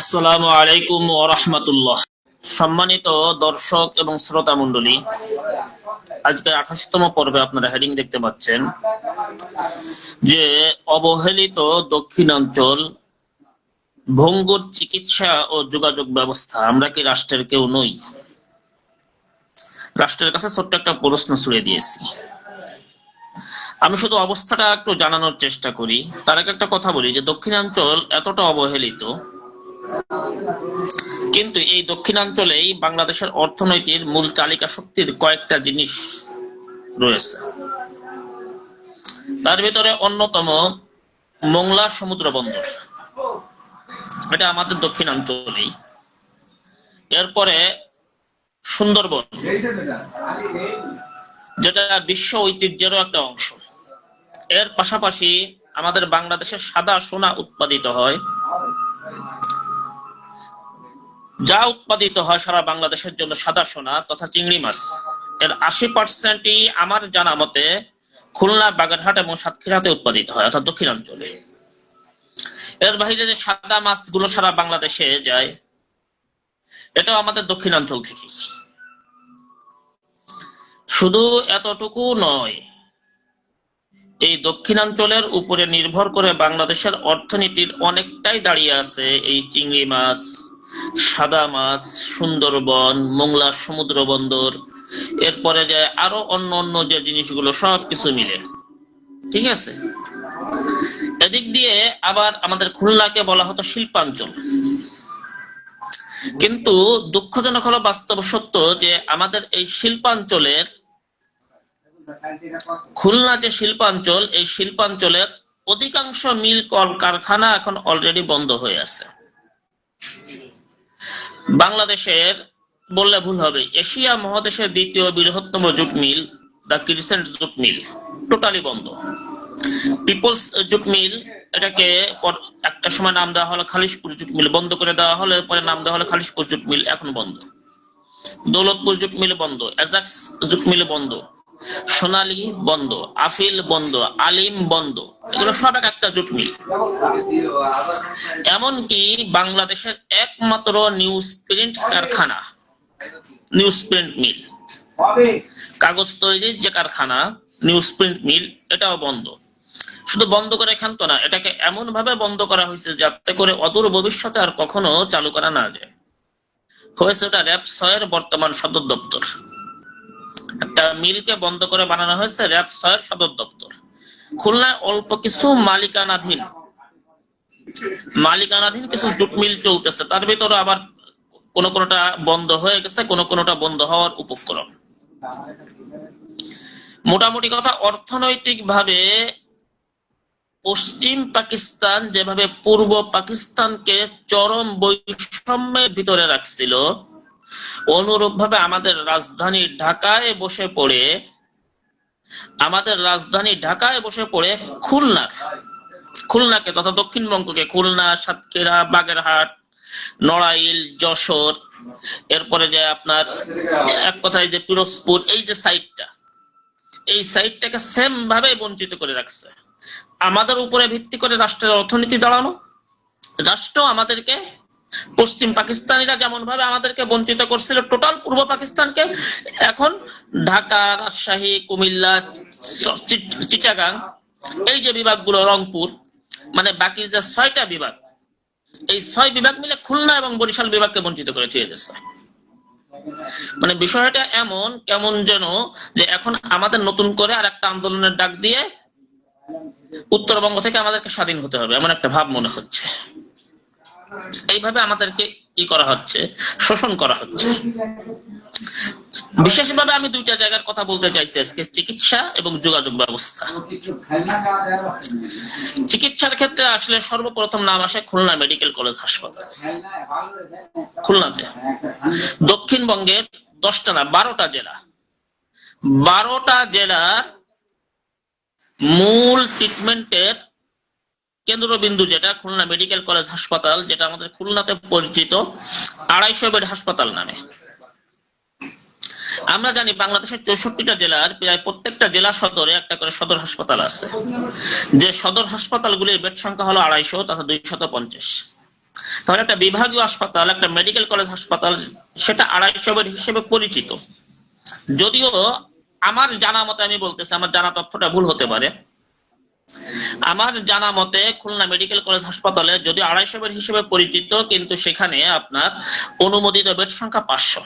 আসসালামু আলাইকুম ওরহমতুল্লাহ সম্মানিত দর্শক এবং শ্রোতা মণ্ডলী, আজকের আঠাশতম পর্বে আপনারা হেডিং দেখতে পাচ্ছেন যে অবহেলিত দক্ষিণাঞ্চল ভঙ্গুর চিকিৎসা ও যোগাযোগ ব্যবস্থা, আমরা কি রাষ্ট্রের কেউ নই? রাষ্ট্রের কাছে ছোট্ট একটা প্রশ্ন ছুড়ে দিয়েছি। আমি শুধু অবস্থাটা একটু জানানোর চেষ্টা করি। তার একটা কথা বলি যে দক্ষিণাঞ্চল এতটা অবহেলিত কিন্তু এই দক্ষিণাঞ্চলেই বাংলাদেশের অর্থনৈতির মূল চালিকা শক্তির কয়েকটা জিনিস রয়েছে। তার ভিতরে অন্যতম মোংলা সমুদ্র বন্দর। এটা আমাদের দক্ষিণাঞ্চলেই। এরপরে সুন্দরবন, যেটা বিশ্ব ঐতিহ্যেরও একটা অংশ। এর পাশাপাশি আমাদের বাংলাদেশের সাদা সোনা উৎপাদিত হয়। যা উৎপাদিত হয় সারা বাংলাদেশের জন্য সাদা সোনা তথা চিংড়ি মাছ। এর আশি পার্সেন্টই আমার জানা মতে খুলনা, বাগেরহাট এবং সাতক্ষীরাতে উৎপাদিত হয়, অর্থাৎ দক্ষিণাঞ্চলে। এর বাইরে যে সাদা মাছগুলো সারা বাংলাদেশে যায়, এটাও আমাদের দক্ষিণাঞ্চল থেকে। শুধু এতটুকু নয়, এই দক্ষিণাঞ্চলের উপরে নির্ভর করে বাংলাদেশের অর্থনীতির অনেকটাই দাঁড়িয়ে আছে এই চিংড়ি মাছ। সাদা মাছ, সুন্দরবন, মোংলা সমুদ্র বন্দর, এরপরে যায় আরও অন্য অন্য যে জিনিসগুলো, সব কিছু মিলে। ঠিক আছে? এদিক দিয়ে আবার আমাদের খুলনাকে বলা হতো শিল্পাঞ্চল। কিন্তু দুঃখজনক হলো বাস্তব সত্য যে আমাদের এই শিল্পাঞ্চলের খুলনা যে শিল্পাঞ্চল, এই শিল্পাঞ্চলের অধিকাংশ মিল কল কারখানা এখন অলরেডি বন্ধ হয়ে আছে। বাংলাদেশের বললে ভুল হবে, এশিয়া মহাদেশের দ্বিতীয় বৃহত্তম jute mill, the crescent jute mill, totally বন্ধ। পিপলস জুট মিল, এটাকে একটা সময় নাম দেওয়া হলো খালিশপুর জুট মিল, বন্ধ করে দেওয়া হলো পরে নাম দেওয়া হলো খালিশপুর জুট মিল, এখন বন্ধ। দৌলতপুর জুট মিল বন্ধ, এজাক্স জুট মিল বন্ধ। সোনালী বন্ধ আফিল বন্ধ আলিম বন্ধ এগুলো সব এক একটা জুট মিল। এমনকি বাংলাদেশের একমাত্র নিউজ প্রিন্ট কারখানা নিউজ প্রিন্ট মিল কাগজ তৈরির যে কারখানা নিউজ প্রিন্ট মিল এটাও বন্ধ। শুধু বন্ধ করে ক্ষান্ত না, এটাকে এমন ভাবে বন্ধ করা হয়েছে যাতে করে অদূর ভবিষ্যতে আর কখনো চালু করা না যায়। হয়েছে ওটা র্যাপ ছয়ের বর্তমান সদর দপ্তর। মিলকে বন্ধ করে বানানো হয়েছে র্যাপ ছয়ের সদর দপ্তর। খুলনায় অল্প কিছু মালিকানাধীন মালিকানাধীন কিছু জুট মিল চলতেছে। তার ভিতরে আবার কোন কোনটা বন্ধ হয়ে গেছে, কোন কোনটা বন্ধ হওয়ার উপক্রম। মোটামুটি কথা অর্থনৈতিক ভাবে পশ্চিম পাকিস্তান যেভাবে পূর্ব পাকিস্তানকে চরম বৈষম্যের ভিতরে রাখছিল অনুরূপ ভাবে আমাদের রাজধানী ঢাকায় বসে পড়ে, আমাদের রাজধানী ঢাকায় বসে পড়ে খুলনার, খুলনাকে তথা দক্ষিণবঙ্গকে খুলনা, সাতক্ষীরা, বাগেরহাট, নড়াইল, যশোর, এরপরে যে আপনার এক কথায় যে পিরোজপুর, এই যে সাইডটা এই সাইডটাকে সেম ভাবে বঞ্চিত করে রাখছে। আমাদের উপরে ভিত্তি করে রাষ্ট্রের অর্থনীতি দাঁড়ানো, রাষ্ট্র আমাদেরকে পশ্চিম পাকিস্তানিরা যেমন ভাবে আমাদেরকে বঞ্চিত করছিল টোটাল পূর্ব পাকিস্তানকে এখন ঢাকা, রাজশাহী, কুমিল্লা চিটাগাং, এই যে বিভাগগুলো, রংপুর মানে বাকি যে ছয়টা বিভাগ, এই ছয় বিভাগ মিলে খুলনা এবং বরিশাল বিভাগকে বঞ্চিত করে গেছে। মানে বিষয়টা এমন, কেমন যেন যে এখন আমাদের নতুন করে আর একটা আন্দোলনের ডাক দিয়ে উত্তরবঙ্গ থেকে আমাদেরকে স্বাধীন হতে হবে, এমন একটা ভাব মনে হচ্ছে। এইভাবে আমাদেরকে কি করা হচ্ছে? শোষণ করা হচ্ছে। বিশেষভাবে আমি দুইটা জায়গার কথা বলতে চাইছি আজকে, চিকিৎসা এবং যোগাযোগ ব্যবস্থা। চিকিৎসার ক্ষেত্রে আসলে সর্বপ্রথম নাম আসে খুলনা মেডিকেল কলেজ হাসপাতাল। খুলনাতে। দক্ষিণবঙ্গের দশটা না, বারোটা জেলা। বারোটা জেলার মূল ট্রিটমেন্টের কেন্দ্রবিন্দু যেটা, খুলনা মেডিকেল কলেজ হাসপাতাল, যেটা আমাদের খুলনাতে পরিচিত, আড়াইশো বেড হাসপাতাল নামে। আমরা জানি বাংলাদেশের চৌষট্টিটা জেলার প্রায় প্রত্যেকটা জেলা সদরে একটা করে সদর হাসপাতাল আছে। যে সদর হাসপাতালগুলির বেড সংখ্যা হলো আড়াইশো তথা দুইশত পঞ্চাশ। তাহলে একটা বিভাগীয় হাসপাতাল, একটা মেডিকেল কলেজ হাসপাতাল, সেটা আড়াইশো বেড হিসেবে পরিচিত। যদিও আমার জানা মতে আমি বলতেছি, আমার জানা তথ্যটা ভুল হতে পারে। আমার জানা মতে খুলনা মেডিকেল কলেজ হাসপাতালে যদি আড়াইশো বেড হিসেবে পরিচিত, কিন্তু সেখানে আপনার অনুমোদিত বেড সংখ্যা পাঁচশো।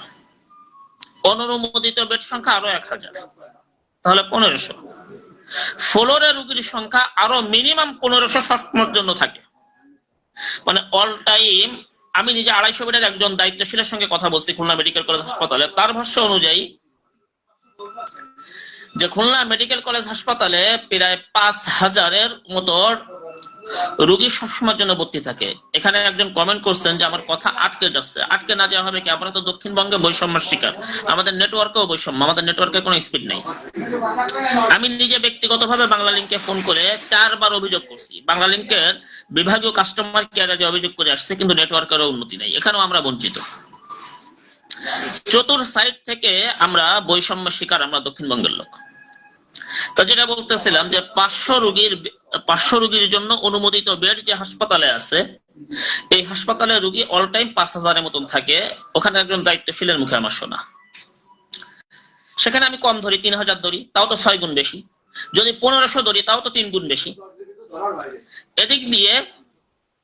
অননুমোদিত বেড সংখ্যা আরও এক হাজার, তাহলে পনেরোশো। ফ্লোরে রুগীর সংখ্যা আরও মিনিমাম পনেরোশো সবসময়ের জন্য থাকে। মানে অল টাইম আমি নিজে আড়াইশো বেডের একজন দায়িত্বশীলের সঙ্গে কথা বলছি খুলনা মেডিকেল কলেজ হাসপাতালে, তার ভাষ্য অনুযায়ী যে খুলনা মেডিকেল কলেজ হাসপাতালে প্রায় পাঁচ হাজারের মতো রুগী সবসময়ের জন্য ভর্তি থাকে। এখানে একজন কমেন্ট করছেন যে, আমার কথা আটকে যাচ্ছে। আটকে না যাওয়া হবে কি? আমরা তো দক্ষিণবঙ্গে বৈষম্যের শিকার। আমাদের নেটওয়ার্কেও বৈষম্য, আমাদের নেটওয়ার্কের কোনো স্পিড নেই। আমি নিজে ব্যক্তিগতভাবে বাংলা লিঙ্কে ফোন করে চারবার অভিযোগ করছি। বাংলা লিঙ্কের বিভাগীয় কাস্টমার কেয়ারে যে অভিযোগ করে আসছে, কিন্তু নেটওয়ার্কেরও উন্নতি নেই। এখানেও আমরা বঞ্চিত। চতুর সাইড থেকে আমরা বৈষম্য শিকার, আমরা দক্ষিণবঙ্গের লোক। তো যেটা বলতেছিলাম যে পাঁচশো রুগীর পাঁচশো রুগীর জন্য অনুমোদিত বেড যে হাসপাতালে আছে, এই হাসপাতালে রুগী অল টাইম পাঁচ হাজারের মতন থাকে। ওখানে একজন দায়িত্বশীলের মুখে আমার শোনা। সেখানে আমি কম ধরি, তিন হাজার ধরি, তাও তো ছয় গুণ বেশি। যদি পনেরোশো ধরি, তাও তো তিন গুণ বেশি। এদিক দিয়ে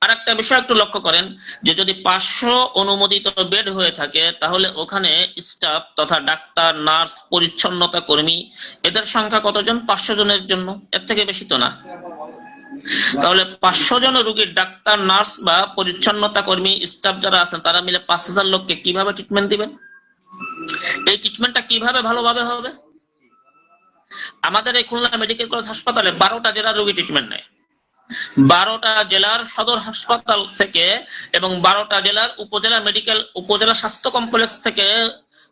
আর একটা বিষয় একটু লক্ষ্য করেন যে যদি পাঁচশো অনুমোদিত বেড হয়ে থাকে, তাহলে ওখানে স্টাফ তথা ডাক্তার, নার্স, পরিচ্ছন্নতা কর্মী, এদের সংখ্যা কতজন? পাঁচশো জনের জন্য। এর থেকে বেশি তো না। তাহলে পাঁচশো জন রুগীর ডাক্তার, নার্স বা পরিচ্ছন্নতা কর্মী স্টাফ যারা আছেন, তারা মিলে পাঁচ হাজার লোককে কীভাবে ট্রিটমেন্ট দিবেন? এই ট্রিটমেন্টটা কীভাবে ভালোভাবে হবে? আমাদের এই খুলনা মেডিকেল কলেজ হাসপাতালে বারোটা জেলার রোগী ট্রিটমেন্ট নেয়। বারোটা জেলার সদর হাসপাতাল থেকে এবং বারোটা জেলার উপজেলা মেডিকেল উপজেলা স্বাস্থ্য কমপ্লেক্স থেকে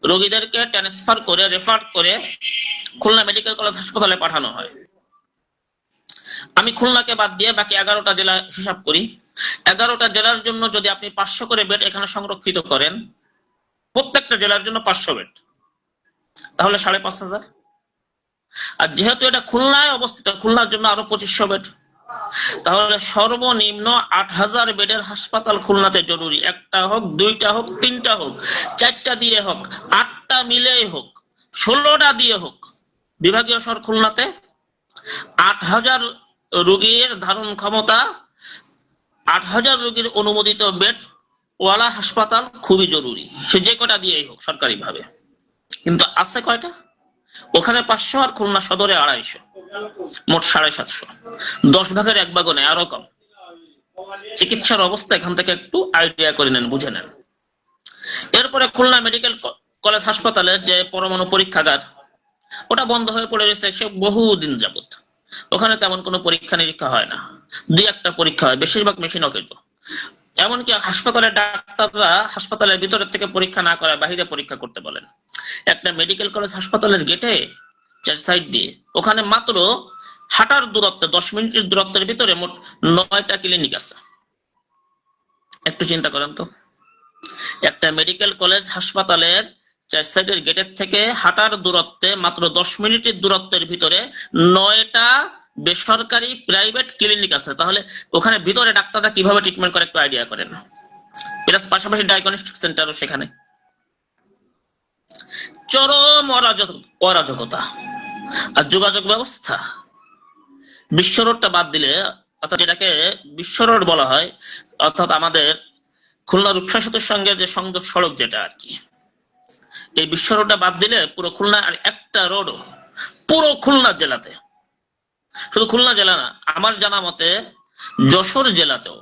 রোগীদেরকে ট্রান্সফার করে রেফার করে খুলনা মেডিকেল কলেজ হাসপাতালে পাঠানো হয়। আমি খুলনাকে বাদ দিয়ে বাকি এগারোটা জেলা হিসাব করি। এগারোটা জেলার জন্য যদি আপনি পাঁচশো করে বেড এখানে সংরক্ষিত করেন, প্রত্যেকটা জেলার জন্য পাঁচশো বেড তাহলে সাড়ে পাঁচ হাজার। আর যেহেতু এটা খুলনায় অবস্থিত, খুলনার জন্য আরও পঁচিশশো বেড তাহলে সর্বনিম্ন আট হাজার বেডের হাসপাতাল খুলনাতে জরুরি। একটা হোক, দুইটা হোক, তিনটা হোক, চারটা দিয়ে হোক, আটটা মিলেই হোক, ষোলোটা দিয়ে হোক, বিভাগীয় শহর খুলনাতে আট হাজার রোগীর ধারণ ক্ষমতা আট হাজার রোগীর অনুমোদিত বেড ওয়ালা হাসপাতাল খুবই জরুরি। সে যে কটা দিয়েই হোক সরকারি ভাবে কিন্তু আছে কয়টা? ওখানে পাঁচশো আর খুলনা সদরে আড়াইশো, মোট সাড়ে সাতশো। দশ ভাগের এক ভাগও নেই আরও কম। চিকিৎসার অবস্থা এখান থেকে একটু আইডিয়া করে নেন, বুঝে নেন। এরপরে খুলনা মেডিকেল কলেজ হাসপাতালের যে পরমাণু পরীক্ষাগার, ওটা বন্ধ হয়ে পড়ে গেছে সে বহুদিন যাবত ওখানে তেমন কোনো পরীক্ষা নিরীক্ষা হয় না। দুই একটা পরীক্ষা হয়, বেশিরভাগ মেশিন অকেজ এমনকি হাসপাতালের ডাক্তাররা হাসপাতালের ভিতরের থেকে পরীক্ষা না করে বাহিরে পরীক্ষা করতে বলেন। একটা মেডিকেল কলেজ হাসপাতালের গেটে চার সাইড দিয়ে, ওখানে মাত্র হাঁটার দূরত্বে, দশ মিনিটের দূরত্বের ভিতরে মোট নয়টা ক্লিনিক আছে। একটু চিন্তা করেন তো। একটা মেডিকেল কলেজ হাসপাতালের চার সাইডের গেটের থেকে হাঁটার দূরত্বে মাত্র দশ মিনিটের দূরত্বের ভিতরে নয়টা বেসরকারি প্রাইভেট ক্লিনিক আছে, তাহলে ওখানে ভিতরে ডাক্তাররা কীভাবে ট্রিটমেন্ট করে একটু আইডিয়া করেন। প্লাস পাশাপাশি ডায়াগনস্টিক সেন্টারও সেখানে। চরম অরাজক- অরাজকতা আর যোগাযোগ ব্যবস্থা। বিশ্ব রোডটা বাদ দিলে, অর্থাৎ যেটাকে বিশ্ব রোড বলা হয়, অর্থাৎ আমাদের খুলনা রূপসা সেতুর সঙ্গে যে সংযোগ সড়ক যেটা আর কি, এই বিশ্ব রোডটা বাদ দিলে পুরো খুলনা আর একটা রোড পুরো খুলনা জেলাতে। শুধু খুলনা জেলা না, আমার জানা মতে যশোর জেলাতেও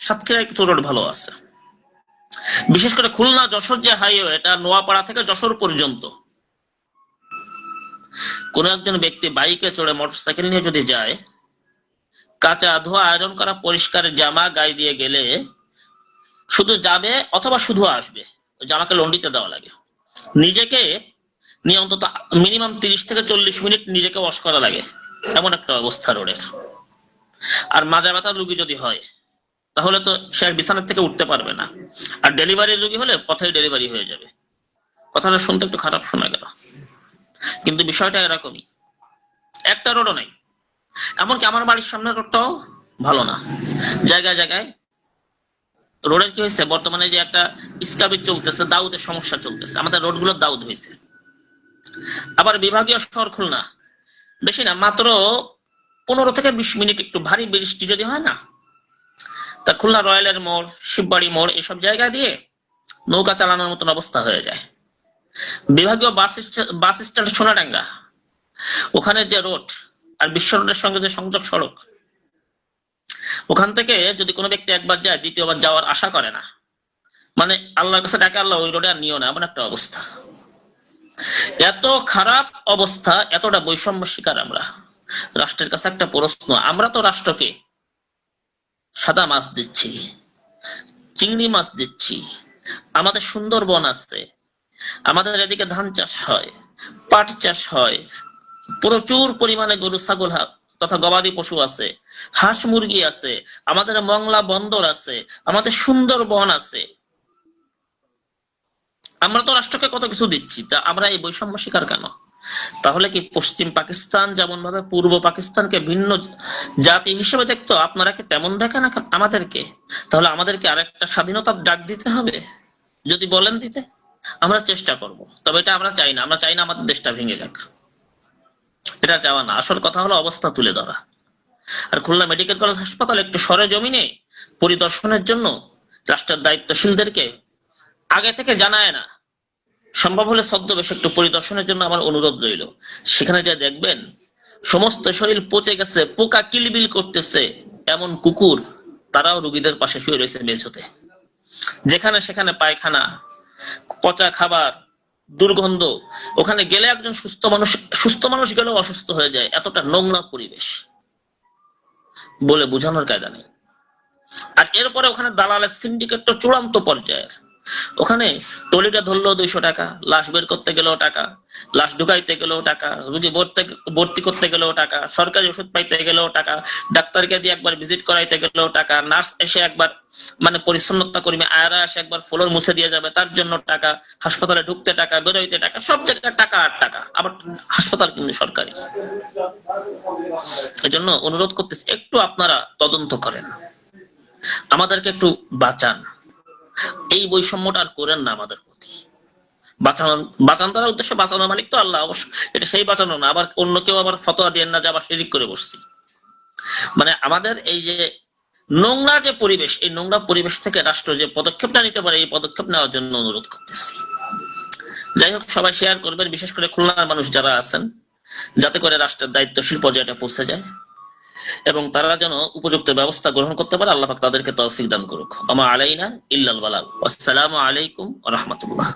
সাতক্ষীরায় কিছু রোড ভালো আছে। বিশেষ করে খুলনা, যশোর যে হাইওয়ে এটা নোয়াপাড়া থেকে যশোর পর্যন্ত। কোন একজন ব্যক্তি বাইকে চড়ে মোটরসাইকেল নিয়ে যদি যায়, কাঁচা ধোয়া আয়রন করা, পরিষ্কার জামা গায়ে দিয়ে গেলে শুধু যাবে অথবা শুধু আসবে জামাকে লন্ডিতে দেওয়া লাগে। নিজেকে নিয়ে অন্তত মিনিমাম তিরিশ থেকে চল্লিশ মিনিট নিজেকে ওয়াশ করা লাগে। এমন একটা অবস্থা রোডের। আর মাজা ব্যথার রুগী যদি হয়, তাহলে তো সে আর বিছানার থেকে উঠতে পারবে না। আর ডেলিভারি রুগী হলে পথেই ডেলিভারি হয়ে যাবে। কথাটা শুনতে একটু খারাপ শোনা গেল। কিন্তু বিষয়টা এরকমই। একটা রোডও নেই। এমনকি আমার বাড়ির সামনের রোডটাও ভালো না। জায়গায় জায়গায় রোডের কি হয়েছে? বর্তমানে যে একটা স্কাবি চলতেছে, দাউদের সমস্যা চলতেছে। আমাদের রোডগুলো দাউদ হয়েছে। আবার বিভাগীয় শহর খুলনা। বেশি না, মাত্র পনেরো থেকে বিশ মিনিট একটু ভারী বৃষ্টি যদি হয় না, তা খুলনা রয়্যালের মোড়, শিববাড়ি মোড়, এসব জায়গা দিয়ে নৌকা চালানোর মতন অবস্থা হয়ে যায়। বিভাগীয় বাস বাস স্ট্যান্ড সোনাডাঙ্গা, ওখানে যে রোড আর বিশ্ব রোডের সঙ্গে যে সংযোগ সড়ক, ওখান থেকে যদি কোনো ব্যক্তি একবার যায়, দ্বিতীয়বার যাওয়ার আশা করে না মানে আল্লাহর কাছে ডাকে, আল্লাহ, ওই রোডে আর নিও না এমন একটা অবস্থা। এত খারাপ অবস্থা, এতটা বৈষম্য শিকার আমরা। রাষ্ট্রের কাছে একটা প্রশ্ন, আমরা তো রাষ্ট্রকে সাদা মাছ দিচ্ছি, চিংড়ি মাছ দিচ্ছি, আমাদের সুন্দরবন আছে, আমাদের এদিকে ধান চাষ হয়, পাট চাষ হয়, প্রচুর পরিমাণে গরু, ছাগল তথা গবাদি পশু আছে, হাঁস মুরগি আছে, আমাদের মংলা বন্দর আছে, আমাদের সুন্দরবন আছে। আমরা তো রাষ্ট্রকে কত কিছু দিচ্ছি, তা আমরা এই বৈষম্য শিকার কেন? তাহলে কি পশ্চিম পাকিস্তান যেমন ভাবে পূর্ব পাকিস্তানকে ভিন্ন জাতি হিসেবে দেখতো, আপনারা কি তেমন দেখেন আমাদেরকে? তাহলে আমাদেরকে আরেকটা স্বাধীনতার ডাক দিতে হবে? যদি বলেন দিতে, আমরা চেষ্টা করব। তবে এটা আমরা চাই না, আমরা চাই না আমাদের দেশটা ভেঙে যাক। এটা চাওয়া না, আসল কথা হলো অবস্থা তুলে ধরা। আর খুলনা মেডিকেল কলেজ হাসপাতাল একটু সরে জমিনে পরিদর্শনের জন্য রাষ্ট্রের দায়িত্বশীলদেরকে আগে থেকে জানায় না। সম্ভব হলে ছদ্মবেশ একটু পরিদর্শনের জন্য আমার অনুরোধ রইল। সেখানে যা দেখবেন, সমস্ত শরীর পচে গেছে, পোকা কিলবিল করতেছে, এমন কুকুর, তারাও রুগীদের পাশে শুয়ে রয়েছে মেঝোতে। যেখানে সেখানে পায়খানা, পচা খাবার, দুর্গন্ধ, ওখানে গেলে একজন সুস্থ মানুষ সুস্থ মানুষ গেলেও অসুস্থ হয়ে যায়, এতটা নোংরা পরিবেশ বলে বোঝানোর কায়দা নেই। আর এরপরে ওখানে দালালের সিন্ডিকেট তো চূড়ান্ত পর্যায়ের। ওখানে টলিটা ধরলো দুইশো টাকা, লাশ বের করতে গেলেও টাকা, লাশ ঢুকাইতে গেলেও টাকা, রুগী ভর্তি করতে গেলেও টাকা, সরকারি ওষুধ পাইতে গেলেও টাকা, ডাক্তারকে দিয়ে একবার ভিজিট করাইতে গেলেও টাকা নার্স এসে একবার মানে পরিচ্ছন্নতা কর্মী, আয়রা এসে একবার ফ্লোর মুছে দিয়ে যাবে, তার জন্য টাকা, হাসপাতালে ঢুকতে টাকা, বেরোইতে টাকা, সব জায়গায় টাকা আর টাকা, আবার হাসপাতাল কিন্তু সরকারি। এজন্য অনুরোধ করতেছি, একটু আপনারা তদন্ত করেন, আমাদেরকে একটু বাঁচান। এই বৈষম্যটা আর করেন না আমাদের প্রতি। বাঁচানোর বাঁচান তার উদ্দেশ্য বাঁচানো মালিক তো আল্লাহ অবশ্য। এটা সেই বাঁচানো না। আবার অন্য কেউ আবার ফতোয়া দিয়ে না যে আবার শিরিক করে বসছি। মানে আমাদের এই যে নোংরা যে পরিবেশ, এই নোংরা পরিবেশ থেকে রাষ্ট্র যে পদক্ষেপটা নিতে পারে, এই পদক্ষেপ নেওয়ার জন্য অনুরোধ করতেছি। যাই হোক, সবাই শেয়ার করবেন। বিশেষ করে খুলনার মানুষ যারা আছেন, যাতে করে রাষ্ট্রের দায়িত্বশীল পর্যায়টা পৌঁছে যায়। এবং তারা যেন উপযুক্ত ব্যবস্থা গ্রহণ করতে পারে, আল্লাহ তাদেরকে তৌফিক দান করুক। আমা আলাইনা ইল্লাল বালাগ। আসসালামু আলাইকুম রাহমাতুল্লাহ।